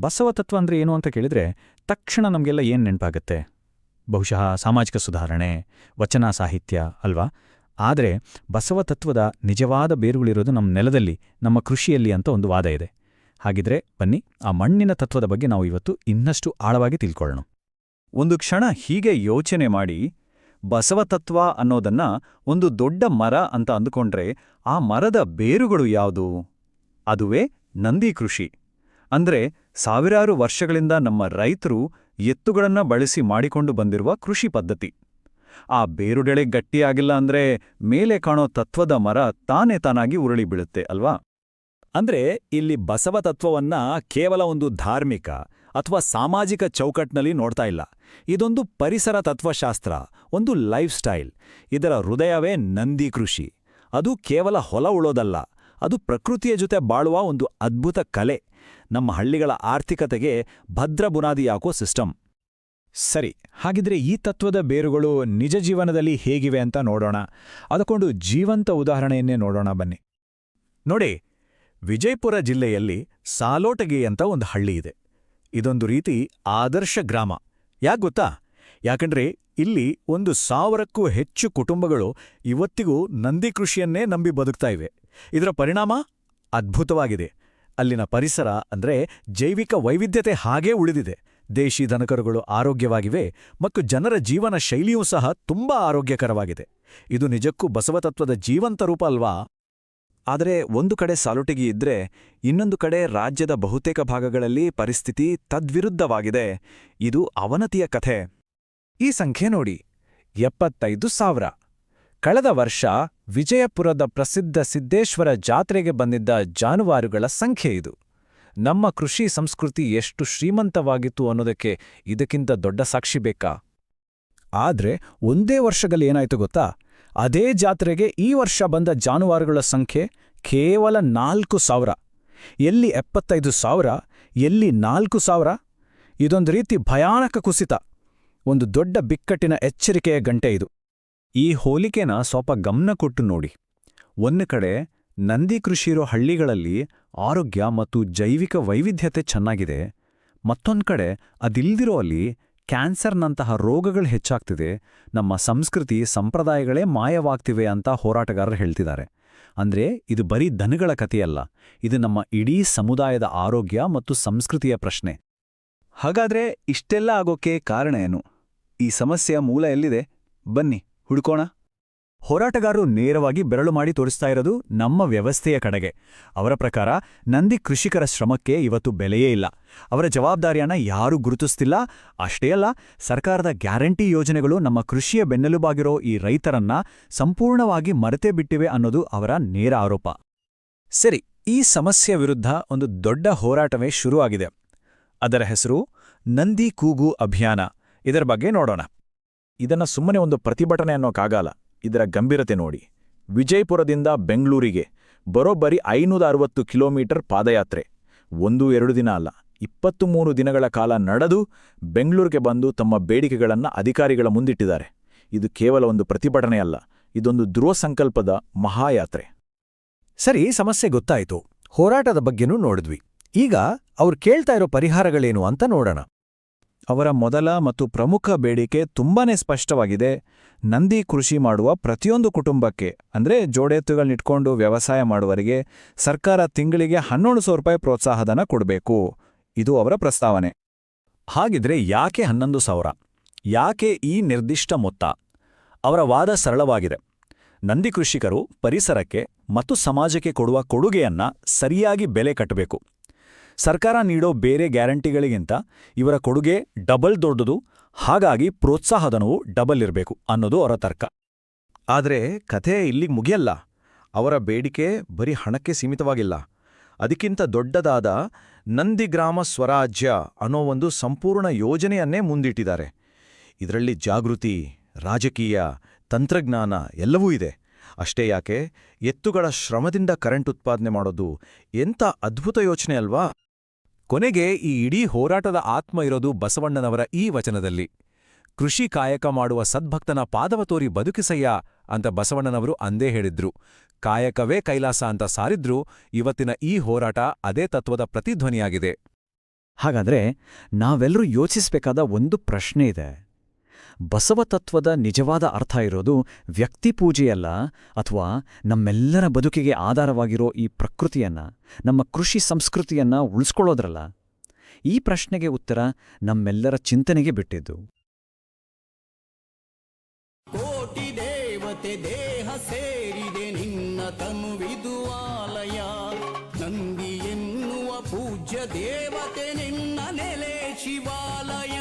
ಬಸವ ತತ್ವ ಅಂದ್ರೆ ಏನು ಅಂತ ಕೇಳಿದ್ರೆ ತಕ್ಷಣ ನಮಗೆಲ್ಲ ಏನು ನೆನಪಾಗುತ್ತೆ? ಬಹುಶಃ ಸಾಮಾಜಿಕ ಸುಧಾರಣೆ, ವಚನ ಸಾಹಿತ್ಯ ಅಲ್ವಾ? ಆದರೆ ಬಸವ ತತ್ವದ ನಿಜವಾದ ಬೇರುಗಳಿರೋದು ನಮ್ಮ ನೆಲದಲ್ಲಿ, ನಮ್ಮ ಕೃಷಿಯಲ್ಲಿ ಅಂತ ಒಂದು ವಾದ ಇದೆ. ಹಾಗಿದ್ರೆ ಬನ್ನಿ, ಆ ಮಣ್ಣಿನ ತತ್ವದ ಬಗ್ಗೆ ನಾವು ಇವತ್ತು ಇನ್ನಷ್ಟು ಆಳವಾಗಿ ತಿಳ್ಕೊಳ್ಳೋಣ. ಒಂದು ಕ್ಷಣ ಹೀಗೆ ಯೋಚನೆ ಮಾಡಿ, ಬಸವತತ್ವ ಅನ್ನೋದನ್ನ ಒಂದು ದೊಡ್ಡ ಮರ ಅಂತ ಅಂದುಕೊಂಡ್ರೆ ಆ ಮರದ ಬೇರುಗಳು ಯಾವುದು? ಅದುವೇ ನಂದಿ ಕೃಷಿ. ಅಂದ್ರೆ ಸಾವಿರಾರು ವರ್ಷಗಳಿಂದ ನಮ್ಮ ರೈತರು ಎತ್ತುಗಳನ್ನ ಬಳಸಿ ಮಾಡಿಕೊಂಡು ಬಂದಿರುವ ಕೃಷಿ ಪದ್ಧತಿ. ಆ ಬೇರುಡೆಳೆ ಗಟ್ಟಿಯಾಗಿಲ್ಲ ಅಂದ್ರೆ ಮೇಲೆ ಕಾಣೋ ತತ್ವದ ಮರ ತಾನೇ ತಾನಾಗಿ ಉರುಳಿ ಬೀಳುತ್ತೆ, ಅಲ್ವಾ? ಅಂದ್ರೆ ಇಲ್ಲಿ ಬಸವ ತತ್ವವನ್ನ ಕೇವಲ ಒಂದು ಧಾರ್ಮಿಕ ಅಥವಾ ಸಾಮಾಜಿಕ ಚೌಕಟ್ನಲ್ಲಿ ನೋಡ್ತಾ ಇಲ್ಲ. ಇದೊಂದು ಪರಿಸರ ತತ್ವಶಾಸ್ತ್ರ, ಒಂದು ಲೈಫ್ ಸ್ಟೈಲ್. ಇದರ ಹೃದಯವೇ ನಂದಿ ಕೃಷಿ. ಅದು ಕೇವಲ ಹೊಲ ಉಳೋದಲ್ಲ, ಅದು ಪ್ರಕೃತಿಯ ಜೊತೆ ಬಾಳುವ ಒಂದು ಅದ್ಭುತ ಕಲೆ. ನಮ್ಮ ಹಳ್ಳಿಗಳ ಆರ್ಥಿಕತೆಗೆ ಭದ್ರ ಬುನಾದಿ ಹಾಕೋ ಸಿಸ್ಟಮ್. ಸರಿ, ಹಾಗಿದ್ರೆ ಈ ತತ್ವದ ಬೇರುಗಳು ನಿಜ ಜೀವನದಲ್ಲಿ ಹೇಗಿವೆ ಅಂತ ನೋಡೋಣ. ಅದಕ್ಕೊಂದು ಜೀವಂತ ಉದಾಹರಣೆಯನ್ನೇ ನೋಡೋಣ ಬನ್ನಿ. ನೋಡಿ, ವಿಜಯಪುರ ಜಿಲ್ಲೆಯಲ್ಲಿ ಸಾಲೋಟಗೆ ಅಂತ ಒಂದು ಹಳ್ಳಿ ಇದೆ. ಇದೊಂದು ರೀತಿ ಆದರ್ಶ ಗ್ರಾಮ. ಯಾಕೆ ಗೊತ್ತಾ? ಯಾಕಂದ್ರೆ ಇಲ್ಲಿ ಒಂದು ಸಾವಿರಕ್ಕೂ ಹೆಚ್ಚು ಕುಟುಂಬಗಳು ಇವತ್ತಿಗೂ ನಂದಿ ಕೃಷಿಯನ್ನೇ ನಂಬಿ ಬದುಕ್ತಾ ಇವೆ. ಇದರ ಪರಿಣಾಮ ಅದ್ಭುತವಾಗಿದೆ. ಅಲ್ಲಿನ ಪರಿಸರ ಅಂದ್ರೆ ಜೈವಿಕ ವೈವಿಧ್ಯತೆ ಹಾಗೇ ಉಳಿದಿದೆ. ದೇಶಿ ದನಕರುಗಳು ಆರೋಗ್ಯವಾಗಿವೆ ಮತ್ತು ಜನರ ಜೀವನ ಶೈಲಿಯೂ ಸಹ ತುಂಬಾ ಆರೋಗ್ಯಕರವಾಗಿದೆ. ಇದು ನಿಜಕ್ಕೂ ಬಸವತತ್ವದ ಜೀವಂತ ರೂಪ ಅಲ್ವಾ? ಆದರೆ ಒಂದು ಕಡೆ ಸಾಲುಟಿಗಿ ಇದ್ರೆ ಇನ್ನೊಂದು ಕಡೆ ರಾಜ್ಯದ ಬಹುತೇಕ ಭಾಗಗಳಲ್ಲಿ ಪರಿಸ್ಥಿತಿ ತದ್ವಿರುದ್ಧವಾಗಿದೆ. ಇದು ಅವನತಿಯ ಕಥೆ. ಈ ಸಂಖ್ಯೆ ನೋಡಿ. ಎಪ್ಪತ್ತೈದು ಸಾವಿರ. ಕಳೆದ ವರ್ಷ ವಿಜಯಪುರದ ಪ್ರಸಿದ್ಧ ಸಿದ್ದೇಶ್ವರ ಜಾತ್ರೆಗೆ ಬಂದಿದ್ದ ಜಾನುವಾರುಗಳ ಸಂಖ್ಯೆ ಇದು. ನಮ್ಮ ಕೃಷಿ ಸಂಸ್ಕೃತಿ ಎಷ್ಟು ಶ್ರೀಮಂತವಾಗಿತ್ತು ಅನ್ನೋದಕ್ಕೆ ಇದಕ್ಕಿಂತ ದೊಡ್ಡ ಸಾಕ್ಷಿ ಬೇಕಾ? ಆದ್ರೆ ಒಂದೇ ವರ್ಷದಲ್ಲಿ ಏನಾಯ್ತು ಗೊತ್ತಾ? ಅದೇ ಜಾತ್ರೆಗೆ ಈ ವರ್ಷ ಬಂದ ಜಾನುವಾರುಗಳ ಸಂಖ್ಯೆ ಕೇವಲ ನಾಲ್ಕು ಸಾವಿರ. ಎಲ್ಲಿ ಎಪ್ಪತ್ತೈದು ಸಾವಿರ, ಎಲ್ಲಿ ನಾಲ್ಕು ಸಾವಿರ? ಇದೊಂದು ರೀತಿ ಭಯಾನಕ ಕುಸಿತ. ಒಂದು ದೊಡ್ಡ ಬಿಕ್ಕಟ್ಟಿನ ಎಚ್ಚರಿಕೆಯ ಗಂಟೆ ಇದು. ಈ ಹೋಲಿಕೆನ ಸ್ವಲ್ಪ ಗಮನ ಕೊಟ್ಟು ನೋಡಿ. ಒಂದು ಕಡೆ ನಂದಿ ಕೃಷಿರೋ ಹಳ್ಳಿಗಳಲ್ಲಿ ಆರೋಗ್ಯ ಮತ್ತು ಜೈವಿಕ ವೈವಿಧ್ಯತೆ ಚೆನ್ನಾಗಿದೆ. ಮತ್ತೊಂದು ಕಡೆ ಅದಿಲ್ದಿರೋ ಅಲ್ಲಿ ಕ್ಯಾನ್ಸರ್ನಂತಹ ರೋಗಗಳು ಹೆಚ್ಚಾಗ್ತಿದೆ. ನಮ್ಮ ಸಂಸ್ಕೃತಿ, ಸಂಪ್ರದಾಯಗಳೇ ಮಾಯವಾಗ್ತಿವೆ ಅಂತ ಹೋರಾಟಗಾರರು ಹೇಳ್ತಿದ್ದಾರೆ. ಅಂದ್ರೆ ಇದು ಬರೀ ದನಗಳ ಕಥೆಯಲ್ಲ, ಇದು ನಮ್ಮ ಇಡೀ ಸಮುದಾಯದ ಆರೋಗ್ಯ ಮತ್ತು ಸಂಸ್ಕೃತಿಯ ಪ್ರಶ್ನೆ. ಹಾಗಾದ್ರೆ ಇಷ್ಟೆಲ್ಲ ಆಗೋಕೆ ಕಾರಣ ಏನು? ಈ ಸಮಸ್ಯೆಯ ಮೂಲ ಎಲ್ಲಿದೆ? ಬನ್ನಿ. ಹುಡ್ಕೋಣ. ಹೋರಾಟಗಾರರು ನೇರವಾಗಿ ಬೆರಳು ಮಾಡಿ ತೋರಿಸ್ತಾ ಇರೋದು ನಮ್ಮ ವ್ಯವಸ್ಥೆಯ ಕಡೆಗೆ. ಅವರ ಪ್ರಕಾರ, ನಂದಿ ಕೃಷಿಕರ ಶ್ರಮಕ್ಕೆ ಇವತ್ತು ಬೆಲೆಯೇ ಇಲ್ಲ. ಅವರ ಜವಾಬ್ದಾರಿಯನ್ನ ಯಾರೂ ಗುರುತಿಸ್ತಿಲ್ಲ. ಅಷ್ಟೇ ಅಲ್ಲ, ಸರ್ಕಾರದ ಗ್ಯಾರಂಟಿ ಯೋಜನೆಗಳು ನಮ್ಮ ಕೃಷಿಯ ಬೆನ್ನೆಲುಬಾಗಿರೋ ಈ ರೈತರನ್ನ ಸಂಪೂರ್ಣವಾಗಿ ಮರೆತೇ ಬಿಟ್ಟಿವೆ ಅನ್ನೋದು ಅವರ ನೇರ ಆರೋಪ. ಸರಿ, ಈ ಸಮಸ್ಯೆ ವಿರುದ್ಧ ಒಂದು ದೊಡ್ಡ ಹೋರಾಟವೇ ಶುರುವಾಗಿದೆ. ಅದರ ಹೆಸರು ನಂದಿ ಕೂಗು ಅಭಿಯಾನ. ಇದರ ಬಗ್ಗೆ ನೋಡೋಣ. ಇದನ್ನ ಸುಮ್ಮನೆ ಒಂದು ಪ್ರತಿಭಟನೆ ಅನ್ನೋಕ್ಕಾಗಲ್ಲ ಇದರ ಗಂಭೀರತೆ ನೋಡಿ. ವಿಜಯಪುರದಿಂದ ಬೆಂಗಳೂರಿಗೆ ಬರೋಬ್ಬರಿ ಐನೂರ ಅರವತ್ತು ಕಿಲೋಮೀಟರ್ ಪಾದಯಾತ್ರೆ. ಒಂದು, ಎರಡು ದಿನ ಅಲ್ಲ ಇಪ್ಪತ್ತು ಮೂರು ದಿನಗಳ ಕಾಲ ನಡೆದು ಬೆಂಗಳೂರಿಗೆ ಬಂದು ತಮ್ಮ ಬೇಡಿಕೆಗಳನ್ನು ಅಧಿಕಾರಿಗಳ ಮುಂದಿಟ್ಟಿದ್ದಾರೆ. ಇದು ಕೇವಲ ಒಂದು ಪ್ರತಿಭಟನೆ ಅಲ್ಲ, ಇದೊಂದು ಧ್ರುವ ಸಂಕಲ್ಪದ ಮಹಾಯಾತ್ರೆ. ಸರಿ ಸಮಸ್ಯೆ ಗೊತ್ತಾಯಿತು. ಹೋರಾಟದ ಬಗ್ಗೆನೂ ನೋಡಿದ್ವಿ. ಈಗ ಅವ್ರು ಕೇಳ್ತಾ ಇರೋ ಪರಿಹಾರಗಳೇನು ಅಂತ ನೋಡೋಣ. ಅವರ ಮೊದಲ ಮತ್ತು ಪ್ರಮುಖ ಬೇಡಿಕೆ ತುಂಬಾನೇ ಸ್ಪಷ್ಟವಾಗಿದೆ. ನಂದಿ ಕೃಷಿ ಮಾಡುವ ಪ್ರತಿಯೊಂದು ಕುಟುಂಬಕ್ಕೆ, ಅಂದ್ರೆ ಜೋಡೆತ್ತುಗಳನ್ನಿಟ್ಕೊಂಡು ವ್ಯವಸಾಯ ಮಾಡುವವರಿಗೆ ಸರ್ಕಾರ ತಿಂಗಳಿಗೆ ಹನ್ನೊಂದು ಸಾವಿರ ರೂಪಾಯಿ ಪ್ರೋತ್ಸಾಹಧನ ಕೊಡಬೇಕು. ಇದು ಅವರ ಪ್ರಸ್ತಾವನೆ. ಹಾಗಿದ್ರೆ ಯಾಕೆ ಹನ್ನೊಂದು ಸಾವಿರ? ಯಾಕೆ ಈ ನಿರ್ದಿಷ್ಟ ಮೊತ್ತ? ಅವರ ವಾದ ಸರಳವಾಗಿದೆ. ನಂದಿ ಕೃಷಿಕರು ಪರಿಸರಕ್ಕೆ ಮತ್ತು ಸಮಾಜಕ್ಕೆ ಕೊಡುವ ಕೊಡುಗೆಯನ್ನ ಸರಿಯಾಗಿ ಬೆಲೆ ಕಟ್ಟಬೇಕು. ಸರ್ಕಾರ ನೀಡೋ ಬೇರೆ ಗ್ಯಾರಂಟಿಗಳಿಗಿಂತ ಇವರ ಕೊಡುಗೆ ಡಬಲ್ ದೊಡ್ಡದು, ಹಾಗಾಗಿ ಪ್ರೋತ್ಸಾಹಧನವು ಡಬಲ್ ಇರಬೇಕು ಅನ್ನೋದು ಅವರ ತರ್ಕ. ಆದ್ರೆ ಕಥೆ ಇಲ್ಲಿಗೆ ಮುಗಿಯಲ್ಲ. ಅವರ ಬೇಡಿಕೆ ಬರೀ ಹಣಕ್ಕೆ ಸೀಮಿತವಾಗಿಲ್ಲ. ಅದಕ್ಕಿಂತ ದೊಡ್ಡದಾದ ನಂದಿಗ್ರಾಮ ಸ್ವರಾಜ್ಯ ಅನ್ನೋ ಒಂದು ಸಂಪೂರ್ಣ ಯೋಜನೆಯನ್ನೇ ಮುಂದಿಟ್ಟಿದ್ದಾರೆ. ಇದರಲ್ಲಿ ಜಾಗೃತಿ, ರಾಜಕೀಯ, ತಂತ್ರಜ್ಞಾನ ಎಲ್ಲವೂ ಇದೆ. ಅಷ್ಟೇ ಯಾಕೆ, ಎತ್ತುಗಳ ಶ್ರಮದಿಂದ ಕರೆಂಟ್ ಉತ್ಪಾದನೆ ಮಾಡೋದು ಎಂಥ ಅದ್ಭುತ ಯೋಚನೆ ಅಲ್ವಾ? ಕೊನೆಗೆ ಈ ಇಡೀ ಹೋರಾಟದ ಆತ್ಮ ಇರೋದು ಬಸವಣ್ಣನವರ ಈ ವಚನದಲ್ಲಿ. ಕೃಷಿ ಕಾಯಕ ಮಾಡುವ ಸದ್ಭಕ್ತನ ಪಾದವ ತೋರಿ ಬದುಕಿಸಯ್ಯ ಅಂತ ಬಸವಣ್ಣನವರು ಅಂದೇ ಹೇಳಿದ್ರು. ಕಾಯಕವೇ ಕೈಲಾಸ ಅಂತ ಸಾರಿದ್ರೂ, ಇವತ್ತಿನ ಈ ಹೋರಾಟ ಅದೇ ತತ್ವದ ಪ್ರತಿಧ್ವನಿಯಾಗಿದೆ. ಹಾಗಾದ್ರೆ ನಾವೆಲ್ಲರೂ ಯೋಚಿಸಬೇಕಾದ ಒಂದು ಪ್ರಶ್ನೆ ಇದೆ. ಬಸವ ತತ್ವದ ನಿಜವಾದ ಅರ್ಥ ಇರೋದು ವ್ಯಕ್ತಿ ಪೂಜೆಯಲ್ಲ ಅಥವಾ ನಮ್ಮೆಲ್ಲರ ಬದುಕಿಗೆ ಆಧಾರವಾಗಿರೋ ಈ ಪ್ರಕೃತಿಯನ್ನ, ನಮ್ಮ ಕೃಷಿ ಸಂಸ್ಕೃತಿಯನ್ನ ಉಳಿಸ್ಕೊಳ್ಳೋದ್ರಲ್ಲ? ಈ ಪ್ರಶ್ನೆಗೆ ಉತ್ತರ ನಮ್ಮೆಲ್ಲರ ಚಿಂತನೆಗೆ ಬಿಟ್ಟಿದ್ದು. ಕೋಟಿ ದೇವತೆ ದೇಹ ಸೇರಿದೆ ನಿನ್ನ ತನುವಿದು ಆಲಯ. ನಂದಿ ಎನ್ನುವ ಪೂಜ್ಯ ದೇವತೆ ನಿನ್ನ ನೆಲೆ ಶಿವಾಲಯ.